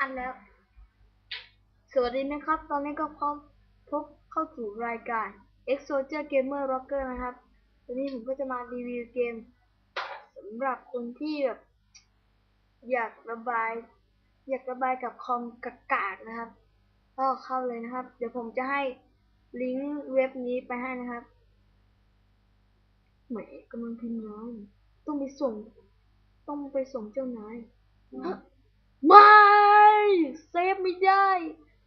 อันแล้ว สวัสดีนะครับ ตอนนี้ก็พร้อมพบเข้าสู่รายการ X Soldier Gamer Rocker นะครับ วันนี้ผมก็จะมารีวิวเกมสำหรับคนที่แบบอยากระบาย อยากระบายกับคอมกากากๆนะครับ ก็เข้าเลยนะครับ เดี๋ยวผมจะให้ลิงก์เว็บนี้ไปให้นะครับแหมกำลังพิมพ์งานต้องไปส่ง ต้องไปส่งเจ้านายฮะไม่เซฟไม่ได้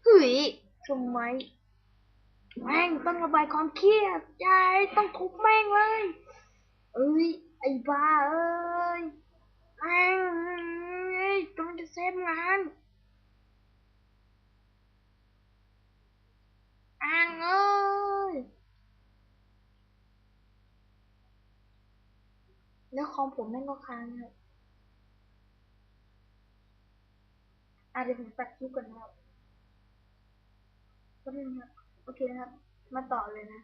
เฮ้ยทำไมแม่งต้องระบายความเครียดยายต้องทุบแม่งเลยเอ้ยไอ้บ้าเอ้ยแม่งเอ้ยกำลังจะเซฟงานอ้างเอ้ยแล้วคอมผมแม่งก็ค้างครับอะเดี๋ยวผมตัดคลิปก่อนนะครับ ก็นครับ โอเคนะครับ มาต่อเลยนะ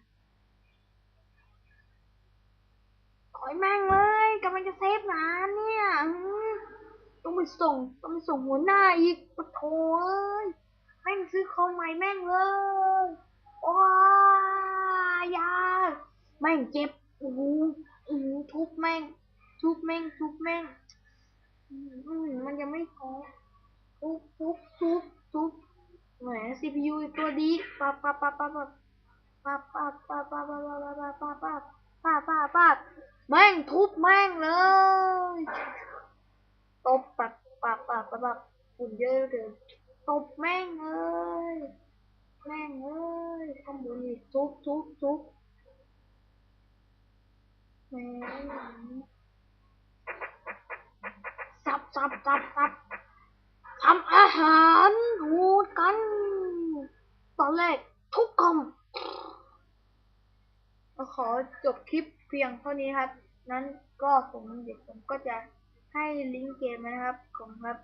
ขอยแม่งเลยกำลังจะเซฟงานเนี่ยต้องไปส่งต้องไปส่งหัวหน้าอีกปะโถเอ้ยแม่งซื้อคอมใหม่แม่งเลยโอ้ยยาแม่งเจ็บโอ้โหทุบแม่ง ทุบแม่งทุบแม่งมันยังไม่พอทุบทุบทุบทุบ แหม CPU อีกตัวดีปั๊บปั๊บปั๊บปั๊บปั๊บปั๊บปั๊บปั๊บปั๊บปั๊บปั๊บปั๊บปั๊บปั๊บปั๊บปั๊บแม่งทุบแม่งเลยตบปัดปับปับปับปับฝุ่นเยอะเกินตบแม่งเลยแม่งเอ้ยทำบุญอีกทุบทุบทุบแม่งสับสับสับสับทำอาหารหูดกัน ตอน แรก ทุกกลมขอจบคลิปเพียงเท่านี้ครับ นั้นก็ผมเดี๋ยวผมก็จะให้ลิงก์เกมนะครับผมครับ